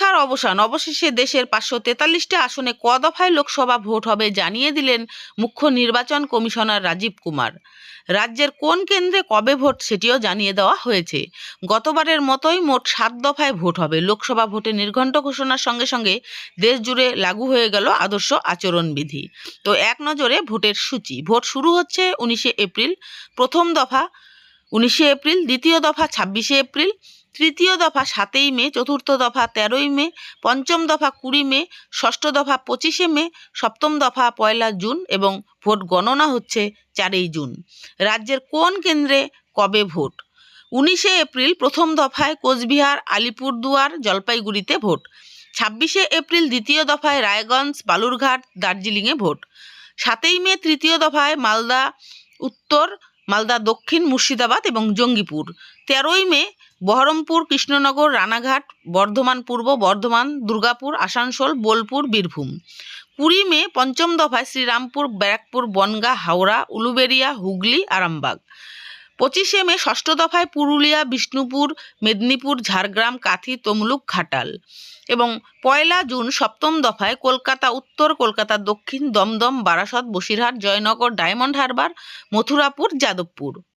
অপেক্ষার অবসান। অবশেষে দেশের পাঁচশো তেতাল্লিশটি আসনে ক দফায় লোকসভা ভোট হবে জানিয়ে দিলেন মুখ্য নির্বাচন কমিশনার রাজীব কুমার। রাজ্যের কোন কেন্দ্রে কবে ভোট সেটিও জানিয়ে দেওয়া হয়েছে। গতবারের মতোই মোট সাত দফায় ভোট হবে। লোকসভা ভোটে নির্ঘণ্ট ঘোষণার সঙ্গে সঙ্গে দেশ জুড়ে লাগু হয়ে গেল আদর্শ আচরণবিধি। তো এক নজরে ভোটের সূচি। ভোট শুরু হচ্ছে উনিশে এপ্রিল, প্রথম দফা উনিশে এপ্রিল, দ্বিতীয় দফা ছাব্বিশে এপ্রিল তৃতীয় দফা সাতই মে, চতুর্থ দফা তেরোই মে, পঞ্চম দফা কুড়ি মে, ষষ্ঠ দফা পঁচিশে মে, সপ্তম দফা পয়লা জুন এবং ভোট গণনা হচ্ছে চারই জুন। রাজ্যের কোন কেন্দ্রে কবে ভোট? উনিশে এপ্রিল প্রথম দফায় কোচবিহার, আলিপুরদুয়ার, জলপাইগুড়িতে ভোট। ছাব্বিশে এপ্রিল দ্বিতীয় দফায় রায়গঞ্জ, বালুরঘাট, দার্জিলিংয়ে ভোট। সাতই মে তৃতীয় দফায় মালদা, উত্তর মালদা দক্ষিণ মুর্শিদাবাদ এবং জঙ্গিপুর। তেরোই মে, বহরমপুর, কৃষ্ণনগর, রানাঘাট, বর্ধমান পূর্ব, বর্ধমান, দুর্গাপুর, আসানসোল, বোলপুর, বীরভূম। কুড়ি মে, পঞ্চম দফায় শ্রীরামপুর, ব্যারাকপুর, বনগাঁ, হাওড়া উলুবেড়িয়া হুগলি, আরামবাগ। পঁচিশে মে ষষ্ঠ দফায় পুরুলিয়া, বিষ্ণুপুর, মেদিনীপুর, ঝাড়গ্রাম, কাথি, তমলুক, ঘাটাল এবং পয়লা জুন সপ্তম দফায় কলকাতা, উত্তর কলকাতা, দক্ষিণ দমদম, বারাসত, বসিরহাট, জয়নগর, ডায়মন্ড হারবার, মথুরাপুর, যাদবপুর।